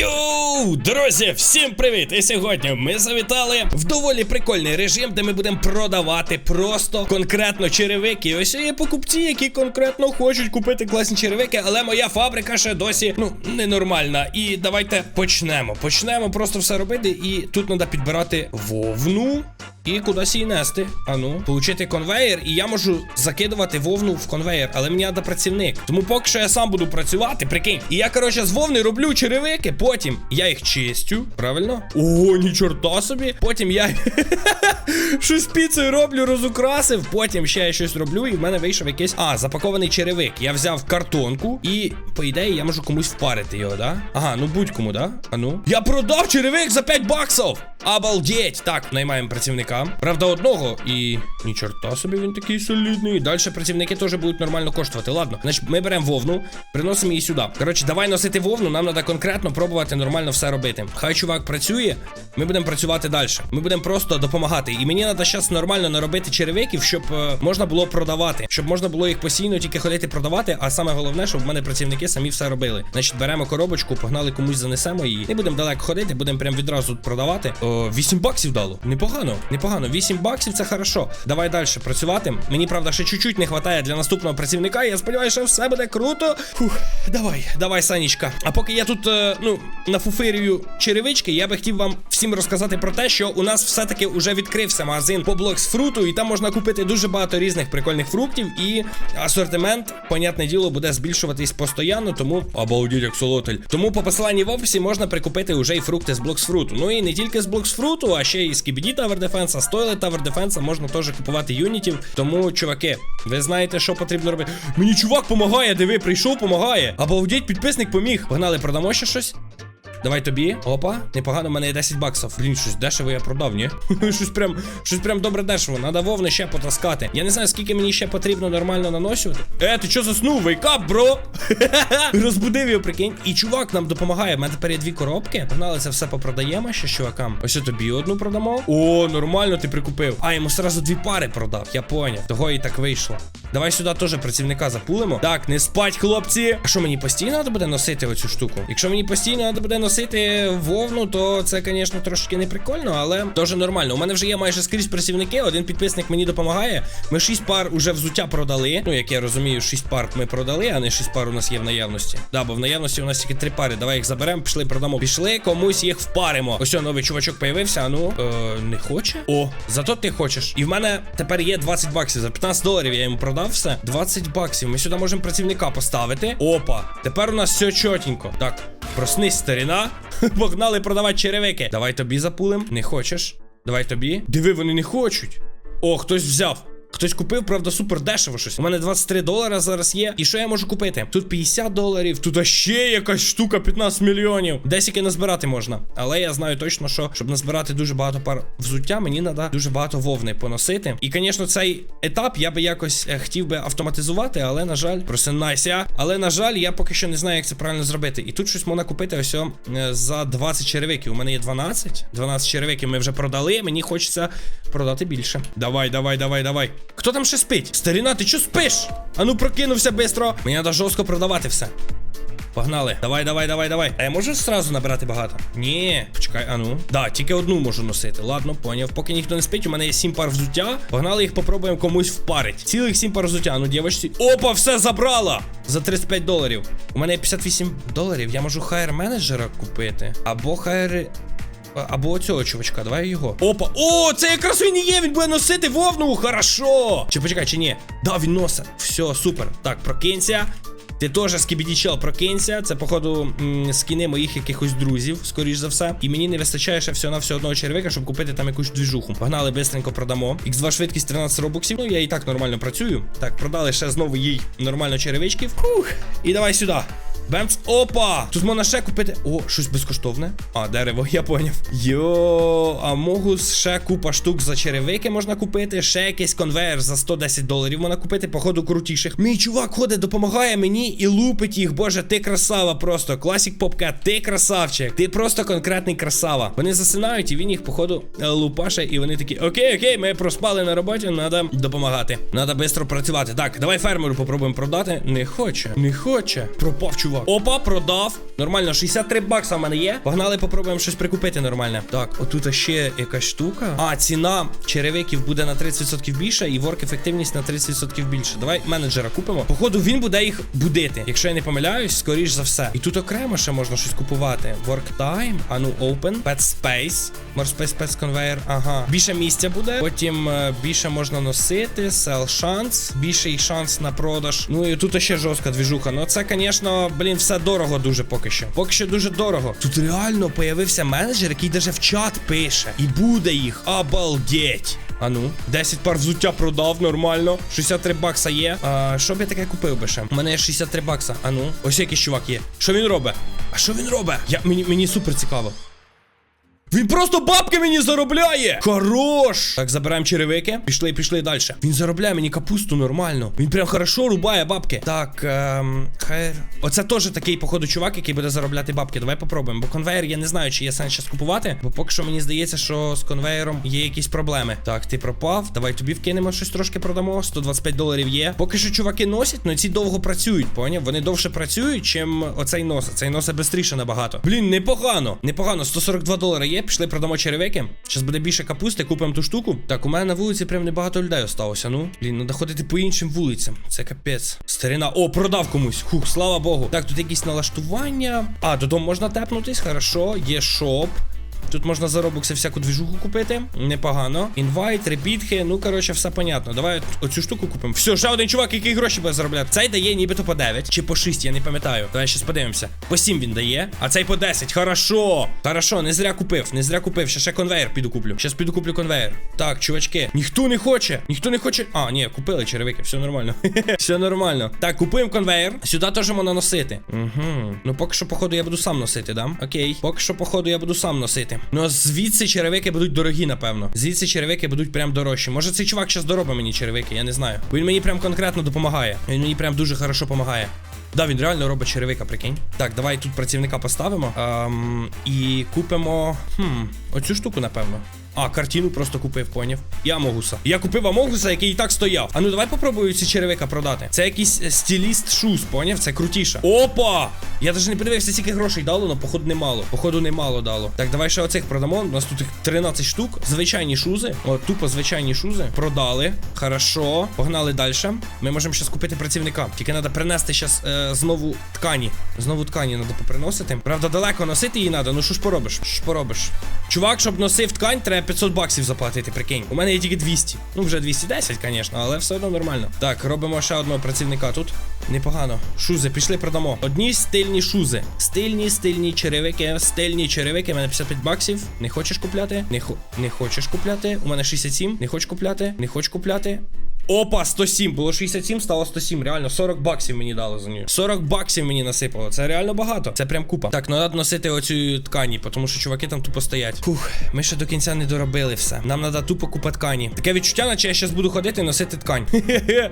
Yo! Йоу, друзі, всім привіт! І сьогодні ми завітали в доволі прикольний режим, де ми будемо продавати просто конкретно черевики. Ось є покупці, які конкретно хочуть купити класні черевики, але моя фабрика ще досі ну ненормальна. І давайте почнемо. Почнемо просто все робити. І тут треба підбирати вовну. І кудись її нести. Ану, получити конвейер, і я можу закидувати вовну в конвейер, але мені треба працівник. Тому поки що я сам буду працювати, прикинь. І я, коротше, з вовни роблю черевики, потім я їх чистю. Правильно? О, ні чорта собі. Потім я щось піцею роблю, розукрасив. Потім ще я щось роблю, і в мене вийшов якийсь. А, запакований черевик. Я взяв картонку, і, по ідеї, я можу комусь впарити його, да? Ага, ну будь-кому, да? Ану. Я продав черевик за 5 баксів! Обалдеть! Так, наймаємо працівника. Правда, одного. І ні чорта собі він такий солідний. Далі працівники теж будуть нормально коштувати. Ладно, значить, ми беремо вовну, приносимо її сюди. Коротше, давай носити вовну, нам треба конкретно пробувати нормально все робити. Хай чувак працює, ми будемо працювати далі. Ми будемо просто допомагати. І мені треба зараз нормально наробити черевиків, щоб е, можна було продавати, щоб можна було їх постійно тільки ходити продавати. А саме головне, щоб в мене працівники самі все робили. Значить, беремо коробочку, погнали комусь занесемо її. Не будемо далеко ходити, будемо прям відразу продавати. О, 8 баксів дало. Непогано, непогано. 8 баксів це хорошо. Давай далі працювати. Мені правда ще чуть-чуть не вистачає для наступного працівника. Я сподіваюся, що все буде круто. Фух, давай, давай, Санічка. А поки я тут, е, ну, нафуфирюю черевички, я би хотів вам всім розказати про те, що у нас все-таки вже відкрився магазин по блоксфруту, і там можна купити дуже багато різних прикольних фруктів, і асортимент, понятне діло, буде збільшуватись постійно, тому обалдіть, як солотель. Тому по посиланні в описі можна прикупити вже і фрукти з блоксфруту. Ну і не тільки з блоксфруту, а ще і з KBD Tower Defense, Стойле Tower Defense можна теж купувати юнітів. Тому, чуваки, ви знаєте, що потрібно робити. Мені чувак помагає, диви, прийшов, помагає. Обалдіть, підписник поміг. Погнали, продамо ще щось. Давай тобі. Опа, непогано, в мене є 10 баксів. Блін, щось дешево я продав, ні? щось прям, щось прям добре дешево. Надо вовни ще потаскати. Я не знаю, скільки мені ще потрібно нормально наносювати. Е, ти що заснув? Вейкап, бро! Розбудив його, прикинь. І чувак нам допомагає. У мене тепер є дві коробки. Погнали це все попродаємо ще чувакам. Ось і тобі одну продамо. О, нормально ти прикупив. А, йому сразу дві пари продав. Я поняв. Того і так вийшло. Давай сюди теж працівника запулимо. Так, не спать, хлопці. А що мені постійно треба буде носити оцю штуку? Якщо мені постійно треба буде носити вовну, то це, звісно, трошки не прикольно, але теж нормально. У мене вже є майже скрізь працівники. Один підписник мені допомагає. Ми 6 пар уже взуття продали. Ну, як я розумію, 6 пар ми продали, а не 6 пар у нас є в наявності. Да, бо в наявності у нас тільки 3 пари. Давай їх заберемо, пішли, продамо. Пішли, комусь їх впаримо. Ось новий чувачок появився. А ну, е, не хоче? О, зато ти хочеш. І в мене тепер є 20 баксів. За 15 доларів я йому продав все. 20 баксів. Ми сюди можемо працівника поставити. Опа. Тепер у нас все чотенько. Так, проснись, старіна. Погнали продавати черевики. Давай тобі запулим. Не хочеш? Давай тобі. Диви, вони не хочуть. О, хтось взяв. Хтось купив, правда, супер дешево щось. У мене 23 долара зараз є. І що я можу купити? Тут 50 доларів, тут ще якась штука 15 мільйонів. Десіки назбирати можна. Але я знаю точно, що щоб назбирати дуже багато пар взуття, мені треба дуже багато вовни поносити. І, звісно, цей етап я би якось е, хотів би автоматизувати, але, на жаль, просинайся. Але, на жаль, я поки що не знаю, як це правильно зробити. І тут щось можна купити ось е, за 20 черевиків. У мене є 12. 12 черевиків ми вже продали. Мені хочеться продати більше. Давай, давай, давай, давай. Хто там ще спить? Старіна, ти що спиш? Ану прокинувся бистро. Мені треба жорстко продавати все. Погнали. Давай, давай, давай, давай. А я можу зразу набирати багато? Ні, почекай, ану. Да, тільки одну можу носити. Ладно, поняв. Поки ніхто не спить, у мене є 7 пар взуття. Погнали їх попробуємо комусь впарить. Цілих 7 пар взуття. Ну, дівчатці. Опа, все забрала! За 35 доларів. У мене є 58 доларів. Я можу хайр менеджера купити. Або хайр. Або цього чувачка, давай його. Опа! О, це якраз він і є! Він буде носити вовну! Хорошо! Чи почекай, чи ні? Да, він носить. Все, супер. Так, прокинься. Ти теж скібідічел прокинься. Це, походу, скіни моїх якихось друзів, скоріш за все. І мені не вистачає ще всього на все одного червика, щоб купити там якусь двіжуху. Погнали, бистренько продамо. X2 швидкість 13 робоксів. Ну, я і так нормально працюю. Так, продали ще знову їй нормально черевичків. Фух. І давай сюди. Бемц, опа! Тут можна ще купити. О, щось безкоштовне. А, дерево, я поняв. Йо, а можу ще купа штук за черевики можна купити. Ще якийсь конвейер за 110 доларів можна купити, походу, крутіших. Мій чувак ходить, допомагає мені і лупить їх. Боже, ти красава просто. Класік попка, ти красавчик. Ти просто конкретний красава. Вони засинають, і він їх, походу, лупаше, і вони такі: Окей, окей, ми проспали на роботі, треба допомагати. Треба швидко працювати. Так, давай фермеру попробуємо продати. Не хоче, не хоче. Пропав чувак. Опа, продав. Нормально, 63 бакса в мене є. Погнали, попробуємо щось прикупити нормальне. Так, отут ще якась штука. А, ціна черевиків буде на 30% більше, і ворк ефективність на 30% більше. Давай менеджера купимо. Походу, він буде їх будити. Якщо я не помиляюсь, скоріш за все. І тут окремо ще можна щось купувати. Work time, а ну open, pet space, more space pets conveyor. Ага. Більше місця буде. Потім е, більше можна носити, sell шанс, більший шанс на продаж. Ну і тут ще жорстка двіжуха. Ну це, звісно, блін, все дорого дуже поки що. Поки що дуже дорого. Тут реально появився менеджер, який даже в чат пише. І буде їх. Обалдеть. А ну, 10 пар взуття продав нормально. 63 бакса є. А, що б я таке купив би ще? У мене є 63 бакса. А ну, ось якийсь чувак є. Що він робить? А що він робить? Я, мені, мені супер цікаво. Він просто бабки мені заробляє! Хорош! Так, забираємо черевики. Пішли, пішли далі. Він заробляє мені капусту нормально. Він прям хорошо рубає бабки. Так, ем, хайр. Оце теж такий, походу, чувак, який буде заробляти бабки. Давай попробуємо. Бо конвейер я не знаю, чи є сенс зараз купувати. Бо поки що мені здається, що з конвейером є якісь проблеми. Так, ти пропав. Давай тобі вкинемо щось трошки продамо. 125 доларів є. Поки що чуваки носять, але ці довго працюють, поняв? Вони довше працюють, чим оцей носа. Цей носа швидше набагато. Блін, непогано. Непогано. 142 долари є. Пішли, продамо черевики. Зараз буде більше капусти, купимо ту штуку. Так, у мене на вулиці прям небагато людей осталося. Ну, блін, треба ходити по іншим вулицям. Це капець. Старина. О, продав комусь. Хух, слава Богу. Так, тут якісь налаштування. А, додому можна тепнутись, хорошо. Є шоп. Тут можна за робокси всяку двіжуху купити. Непогано. Інвайт, репітки. Ну, коротше, все понятно. Давай оцю штуку купимо. Все, ще один чувак, який гроші буде заробляти. Цей дає нібито по 9 чи по 6, я не пам'ятаю. Давай щас подивимося. По 7 він дає, а цей по 10. Хорошо. Хорошо, не зря купив, не зря купив. Ще ще конвейер піду куплю. Щас піду куплю конвейер. Так, чувачки, ніхто не хоче. Ніхто не хоче. А, ні, купили черевики, все нормально. все нормально. Так, купуємо конвейер. Сюди теж можна носити. Угу. Ну, поки що, походу, я буду сам носити, да? Окей. Поки що, походу, я буду сам носити. Ну, звідси черевики будуть дорогі, напевно. Звідси черевики будуть прям дорожчі. Може, цей чувак зараз доробить мені черевики, я не знаю. Бо він мені прям конкретно допомагає. Він мені прям дуже хорошо допомагає. Да, він реально робить черевика, прикинь. Так, давай тут працівника поставимо. Ем, і купимо. Хм, оцю штуку, напевно. А, картину просто купив, поняв. І Амогуса. Я купив Амогуса, який і так стояв. А ну давай попробую ці черевика продати. Це якийсь е, стиліст шуз, поняв? Це крутіше. Опа! Я навіть не подивився, скільки грошей дало, але походу немало. Походу немало дало. Так, давай ще оцих продамо. У нас тут 13 штук. Звичайні шузи. О, тупо звичайні шузи. Продали. Хорошо. Погнали далі. Ми можемо зараз купити працівника. Тільки треба принести зараз е, знову ткані. Знову ткані треба поприносити. Правда, далеко носити її треба. Ну що ж поробиш? Що ж поробиш? Чувак, щоб носив ткань, треба 500 баксів заплатити, прикинь. У мене є тільки 200. Ну, вже 210, звісно, але все одно нормально. Так, робимо ще одного працівника тут. Непогано. Шузи, пішли, продамо. Одні стильні шузи. Стильні, стильні черевики, стильні черевики. У мене 55 баксів. Не хочеш купляти? Не, хо... не хочеш купляти. У мене 67. Не хочеш купляти? Не хочеш купляти. Опа, 107. Було 67, стало 107. Реально, 40 баксів мені дали за нього. 40 баксів мені насипало. Це реально багато. Це прям купа. Так, треба носити оцю ткані, тому що чуваки там тупо стоять. Фух, ми ще до кінця не доробили все. Нам треба тупо купа ткані. Таке відчуття, наче я зараз буду ходити і носити ткань.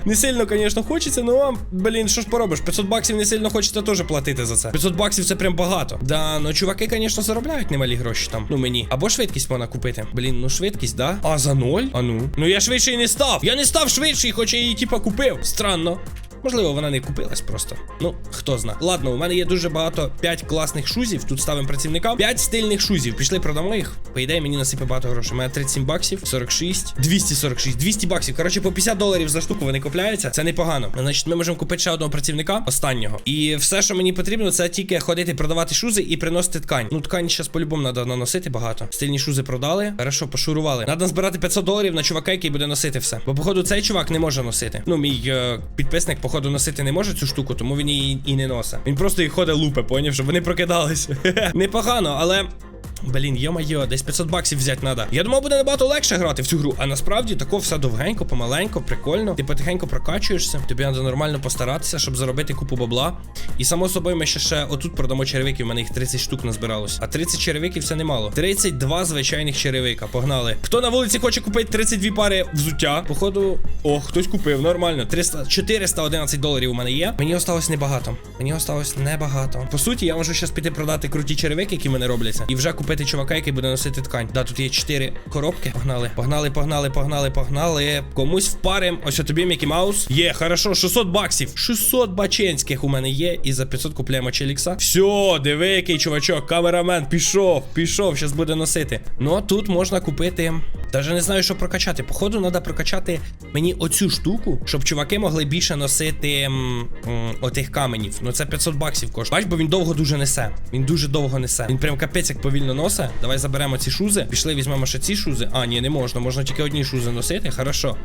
Не сильно, звісно, хочеться, ну вам, блін, що ж поробиш? 500 баксів не сильно хочеться теж платити за це. 500 баксів це прям багато. Да, ну чуваки, звісно, заробляють немалі гроші там. Ну мені. Або швидкість можна купити. Блін, ну швидкість, да? А за ноль? А ну. Ну я швидший не став. Я не став швидший, хоча її типа купив. Странно. Можливо, вона не купилась просто. Ну, хто зна. Ладно, у мене є дуже багато 5 класних шузів. Тут ставимо працівника. 5 стильних шузів. Пішли, продамо їх. По ідеї, мені насипе багато грошей. У мене 37 баксів, 46, 246, 200 баксів. Коротше, по 50 доларів за штуку вони купляються. Це непогано. Значить, ми можемо купити ще одного працівника, останнього. І все, що мені потрібно, це тільки ходити, продавати шузи і приносити ткань. Ну, ткань зараз по-любому треба наносити багато. Стильні шузи продали. Хорошо, пошурували. Надо збирати 500 доларів на чувака, який буде носити все. Бо, походу, цей чувак не може носити. Ну, мій е, підписник, походу, носити не може цю штуку, тому він її і не носить. Він просто їх ходить лупе, поняв, щоб вони прокидалися. Непогано, але. Блін, йо-майо, десь 500 баксів взяти треба. Я думав, буде набагато легше грати в цю гру, а насправді тако все довгенько, помаленько, прикольно. Ти потихеньку прокачуєшся. Тобі треба нормально постаратися, щоб заробити купу бабла. І само собою ми ще ще отут продамо черевиків. У мене їх 30 штук назбиралось. А 30 черевиків це немало. 32 звичайних черевика. Погнали. Хто на вулиці хоче купити 32 пари взуття? Походу, о, хтось купив. Нормально. 300, 411 доларів у мене є. Мені осталось небагато. Мені осталось небагато. По суті, я можу зараз піти продати круті черевики, які в мене робляться, і вже купити купити чувака, який буде носити ткань. Да, тут є 4 коробки. Погнали, погнали, погнали, погнали, погнали. Комусь впарим. Ось тобі Мікі Маус. Є, хорошо, 600 баксів. 600 баченських у мене є. І за 500 купляємо челікса. Все, диви, який чувачок, камерамен, пішов, пішов, щас буде носити. Ну а тут можна купити. Даже не знаю, що прокачати. Походу, треба прокачати мені оцю штуку, щоб чуваки могли більше носити м, м, отих каменів. Ну це 500 баксів коштує. Бач, бо він довго дуже несе. Він дуже довго несе. Він прям капець як повільно носить. Давай заберемо ці шузи. Пішли, візьмемо ще ці шузи. А, ні, не можна. Можна тільки одні шузи носити. Хорошо.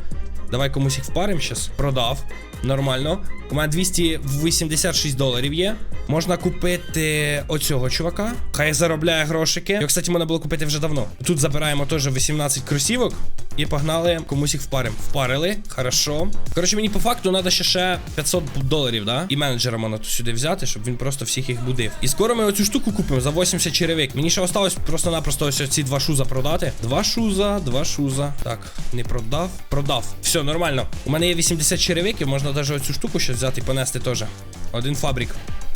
Давай комусь їх впаримо зараз. Продав. Нормально. У мене 286 доларів є. Можна купити оцього чувака. Хай заробляє грошики. Його, кстати, можна було купити вже давно. Тут забираємо теж 18 кросівок. І погнали комусь їх впарим. Впарили. Хорошо. Коротше, мені по факту треба ще ще 500 доларів, да? І менеджера тут сюди взяти, щоб він просто всіх їх будив. І скоро ми оцю штуку купимо за 80 черевик. Мені ще осталось просто-напросто ось ці два шуза продати. Два шуза, два шуза. Так, не продав. Продав. Все, нормально. У мене є 80 черевиків, можна навіть оцю штуку ще взяти і понести теж. Один фабрик.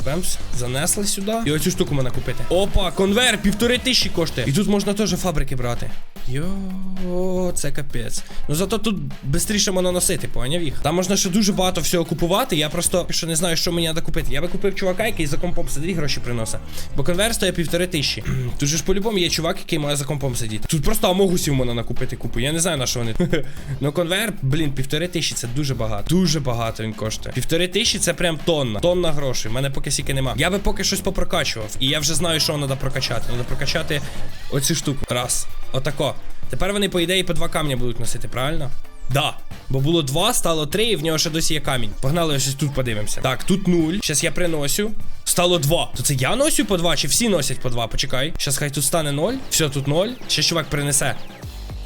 Бемс, занесли сюди. І оцю штуку можна купити. Опа, конвейер, півтори тисячі коштує. І тут можна теж фабрики брати. Йо, це капець. Ну зато тут швидше можна носити, поняв їх. Там можна ще дуже багато всього купувати. Я просто що не знаю, що мені треба купити. Я би купив чувака, який за компом сидить, гроші приносить. Бо конвейер стоїть півтори тисячі. Тут же ж по-любому є чувак, який має за компом сидіти. Тут просто амогусів можна накупити купу. Я не знаю на що вони. ну конвейер, блін, півтори тисячі це дуже багато. Дуже багато він коштує. Півтори тисячі це прям тонна. Тонна грошей. У мене поки сіки нема. Я би поки щось попрокачував. І я вже знаю, що треба прокачати. Треба прокачати оцю штуку. Раз. Отако. Тепер вони, по ідеї, по два камня будуть носити, правильно? Да. Бо було два, стало три, і в нього ще досі є камінь. Погнали, ось тут подивимося. Так, тут нуль. Щас я приносю. Стало два. То це я носю по два, чи всі носять по два? Почекай. Щас хай тут стане ноль. Все, тут ноль. Ще чувак принесе.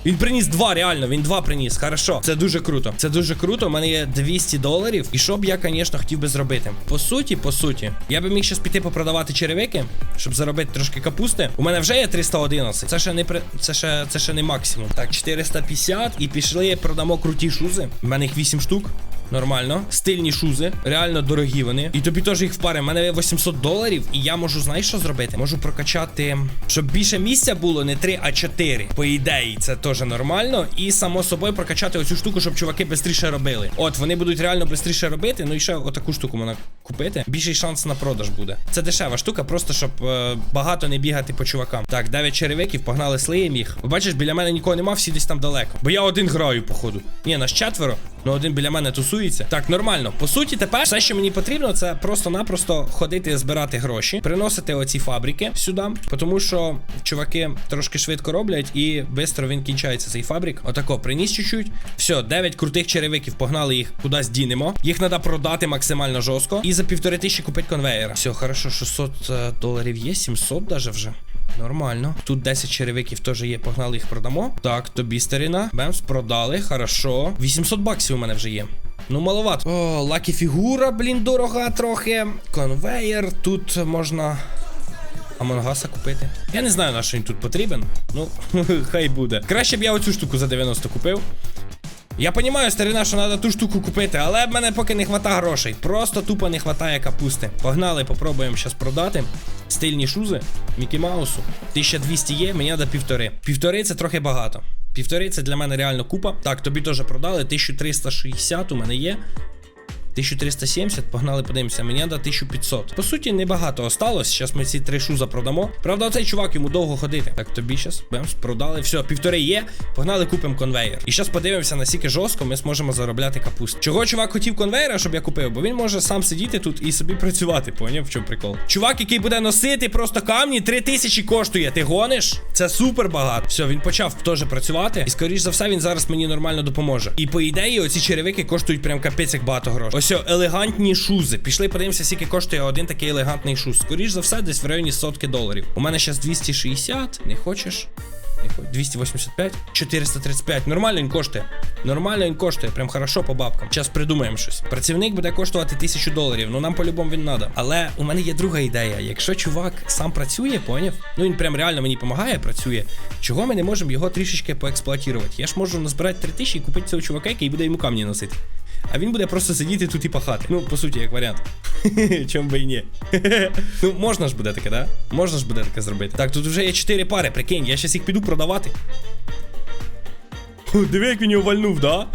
Він приніс два, реально, він два приніс. Хорошо. Це дуже круто. Це дуже круто. У мене є 200 доларів. І що б я, звісно, хотів би зробити? По суті, по суті, я би міг щас піти попродавати черевики, щоб заробити трошки капусти. У мене вже є 311. Це ще не при... це ще це ще не максимум. Так, 450 і пішли, продамо круті шузи. У мене їх 8 штук. Нормально. Стильні шузи. Реально дорогі вони. І тобі теж їх впарим. У мене 800 доларів, і я можу, знаєш, що зробити? Можу прокачати, щоб більше місця було, не 3, а 4. По ідеї, це теж нормально. І само собою прокачати оцю штуку, щоб чуваки швидше робили. От, вони будуть реально швидше робити. Ну і ще отаку штуку можна купити. Більший шанс на продаж буде. Це дешева штука, просто щоб е, багато не бігати по чувакам. Так, 9 черевиків, погнали слиєм їх. Бачиш, біля мене нікого нема, всі десь там далеко. Бо я один граю, походу. Ні, нас четверо. Ну один біля мене тусується. Так, нормально. По суті, тепер все, що мені потрібно, це просто-напросто ходити збирати гроші, приносити оці фабрики сюди, тому що чуваки трошки швидко роблять і швидко він кінчається цей фабрик. Отако, приніс чуть-чуть. Все, 9 крутих черевиків, погнали їх кудись дінемо. Їх треба продати максимально жорстко. І за півтори тисячі купити конвейера. Все, хорошо, 600 е, доларів є, 700 даже вже. Нормально. Тут 10 черевиків теж є, погнали їх продамо. Так, тобі старина. Бемс, продали, хорошо. 800 баксів у мене вже є. Ну, маловато. О, лакі фігура, блін, дорога трохи. Конвейер. Тут можна. Амонгаса купити. Я не знаю, на що він тут потрібен. Ну, хай буде. Краще б я оцю штуку за 90 купив. Я розумію, старина, що треба ту штуку купити, але в мене поки не хватає грошей. Просто тупо не хватає капусти. Погнали, попробуємо зараз продати. Стильні шузи Мікі Маусу. 1200 є, мені треба півтори. Півтори це трохи багато. Півтори це для мене реально купа. Так, тобі теж продали. 1360 у мене є. 1370, погнали, подивимося, мені треба 1500. По суті, небагато осталось. Зараз ми ці три шуза продамо. Правда, оцей чувак йому довго ходити. Так, тобі зараз, бемс, продали. Все, півтори є. Погнали, купимо конвейер. І зараз подивимося, наскільки жорстко ми зможемо заробляти капусту. Чого чувак хотів конвейера, щоб я купив? Бо він може сам сидіти тут і собі працювати. Поняв, в чому прикол? Чувак, який буде носити просто камні, 3000 коштує. Ти гониш? Це супер багато. Все, він почав теж працювати. І скоріш за все, він зараз мені нормально допоможе. І по ідеї, оці черевики коштують прям капець як багато грошей. Ось елегантні шузи. Пішли, подивимося, скільки коштує один такий елегантний шуз. Скоріш за все, десь в районі сотки доларів. У мене зараз 260. Не хочеш? 285, 435. Нормально він коштує. Нормально він коштує, прям хорошо по бабкам. Зараз придумаємо щось. Працівник буде коштувати 1000 доларів. Ну нам по-любому він надо. Але у мене є друга ідея. Якщо чувак сам працює, поняв? Ну він прям реально мені допомагає, працює. Чого ми не можемо його трішечки поексплуатувати? Я ж можу назбирати 3000 і купити цього чувака, який буде йому камні носити. А він буде просто сидіти тут і пахати. Ну, по суті, як варіант. Чом би і ні. ну, можна ж буде таке, да? Можна ж буде таке зробити. Так, тут вже є 4 пари, прикинь, я щас їх піду продавати. Диви, як він його вальнув, да?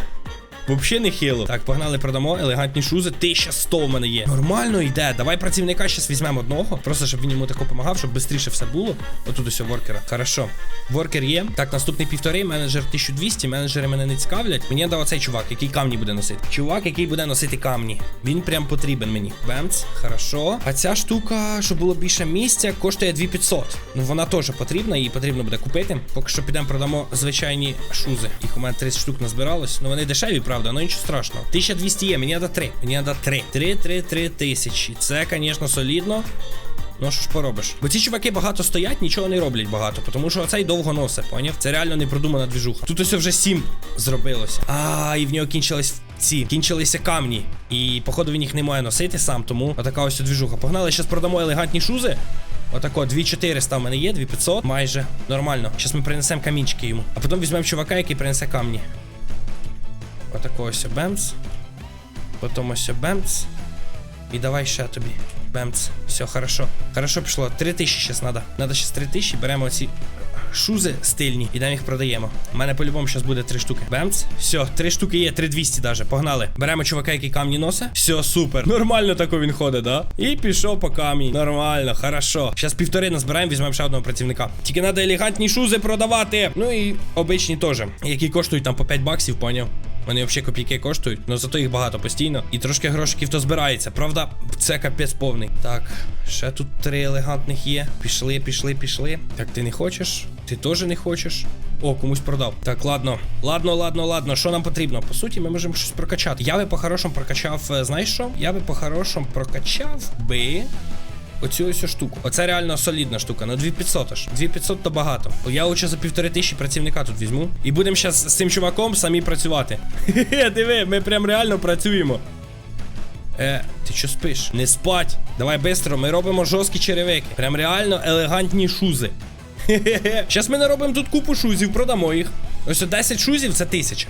Вообще не хило. Так, погнали, продамо. Елегантні шузи. 1100 в мене є. Нормально йде. Давай працівника зараз візьмемо одного. Просто щоб він йому тако допомагав, щоб швидше все було. Отут ось воркера. Хорошо. Воркер є. Так, наступний півтори, менеджер 1200. Менеджери мене не цікавлять. Мені дав оцей чувак, який камні буде носити. Чувак, який буде носити камні. Він прям потрібен мені. Бемц, хорошо. А ця штука, щоб було більше місця, коштує 2500. Ну вона теж потрібна, її потрібно буде купити. Поки що підемо продамо звичайні шузи. Їх у мене 30 штук назбиралось. Ну вони дешеві, правда, але нічого страшного. 1200 є, мені треба 3. Мені треба 3. 3, 3, 3 тисячі. Це, звісно, солідно. Ну що ж поробиш? Бо ці чуваки багато стоять, нічого не роблять багато, тому що оцей довго носить, поняв? Це реально не продумана двіжуха. Тут ось вже 7 зробилося. А, і в нього кінчились ці, кінчилися камні. І походу він їх не має носити сам, тому отака ось двіжуха. Погнали, зараз продамо елегантні шузи. Отако, 2400 в мене є, 2500, майже нормально. Зараз ми принесемо камінчики йому. А потім візьмемо чувака, який принесе камні. Отако ось бемц. Потім ось бемц. І давай ще тобі. Бемц. Все, хорошо. Хорошо пішло. 3000 зараз треба. Надо зараз 3000, беремо ці шузи стильні, ідемо їх продаємо. У мене по-любому зараз буде 3 штуки. Бемц. Все, 3 штуки є, 3200 даже. Погнали. Беремо чувака, який камні носить. Все, супер. Нормально тако він ходить, да? І пішов по камні. Нормально, хорошо. Зараз півтори назбираємо, візьмемо ще одного працівника. Тільки треба елегантні шузи продавати. Ну і обичні теж, які коштують там по 5 баксів, поняв. Вони взагалі копійки коштують, але зато їх багато постійно. І трошки грошиків то збирається. Правда, це капець повний. Так, ще тут три елегантних є. Пішли, пішли, пішли. Так, ти не хочеш? Ти теж не хочеш? О, комусь продав. Так, ладно. Ладно, ладно, ладно. Що нам потрібно? По суті, ми можемо щось прокачати. Я би по-хорошому прокачав, е, знаєш що? Я би по-хорошому прокачав би. Оцю ось штуку. Оце реально солідна штука. Ну 2500 аж. 2500 то багато. Я лучше за півтори тисячі працівника тут візьму. І будемо зараз з цим чуваком самі працювати. Хе-хе, диви, ми прям реально працюємо. Е, ти що спиш? Не спать. Давай бистро, ми робимо жорсткі черевики. Прям реально елегантні шузи. Хе-хе-хе. Зараз ми наробимо тут купу шузів, продамо їх. Ось 10 шузів це тисяча.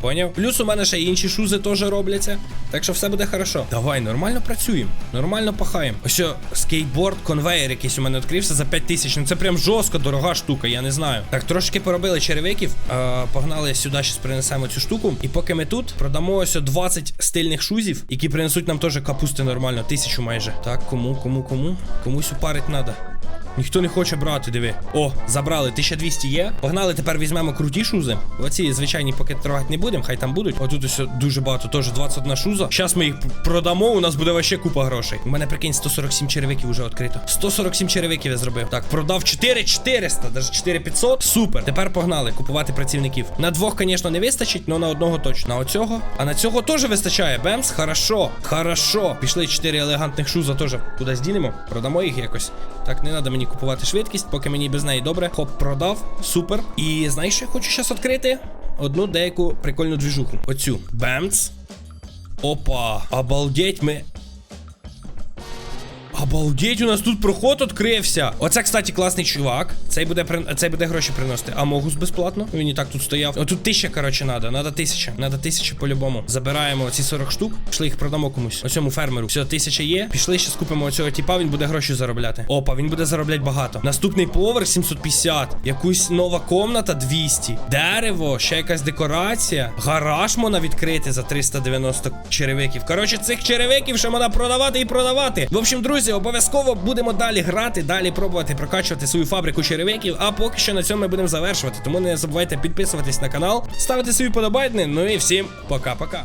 Поняв? Плюс у мене ще інші шузи теж робляться. Так що все буде хорошо. Давай, нормально працюємо. Нормально пахаємо. Ось скейтборд, конвейер якийсь у мене відкрився за 5 тисяч. Ну це прям жорстко дорога штука, я не знаю. Так, трошки поробили черевиків. Е, погнали сюди, зараз принесемо цю штуку. І поки ми тут продамо ось 20 стильних шузів, які принесуть нам теж капусти нормально, тисячу майже. Так, кому, кому, кому? Комусь упарить треба. Ніхто не хоче брати, диви. О, забрали, 1200 є. Погнали, тепер візьмемо круті шузи. Оці звичайні поки трогати не будемо, хай там будуть. Отут ось дуже багато, теж 21 шуза. Зараз ми їх продамо, у нас буде вообще купа грошей. У мене прикинь, 147 черевиків вже відкрито. 147 черевиків я зробив. Так, продав 4400, навіть 4500. Супер. Тепер погнали купувати працівників. На двох, звісно, не вистачить, але на одного точно. На оцього. А на цього теж вистачає. Бемс, хорошо. Хорошо. Пішли 4 елегантних шуза теж кудись дінемо. Продамо їх якось. Так, не треба мені купувати швидкість, поки мені без неї добре. Хоп, продав. Супер. І знаєш, що я хочу зараз відкрити? Одну деяку прикольну двіжуху. Оцю. Бемц. Опа. Обалдеть, ми. Обалдеть, у нас тут проход відкрився. Оце, кстати, класний чувак. Цей буде при... цей буде гроші приносити. А могус безплатно. Він і так тут стояв. О, тут тисяча, коротше, надо. Надо тисяча. Надо тисяча по-любому. Забираємо ці 40 штук. Пішли їх продамо комусь. Оцьому фермеру. Все, тисяча є. Пішли, ще скупимо оцього тіпа, він буде гроші заробляти. Опа, він буде заробляти багато. Наступний поверх 750. Якусь нова комната 200. Дерево, ще якась декорація. Гараж можна відкрити за 390 черевиків. Коротше, цих черевиків ще можна продавати і продавати. В общем, друзі, обов'язково будемо далі грати, далі пробувати прокачувати свою фабрику черевиків. А поки що на цьому ми будемо завершувати. Тому не забувайте підписуватись на канал, ставити свої подобайни. Ну і всім пока-пока.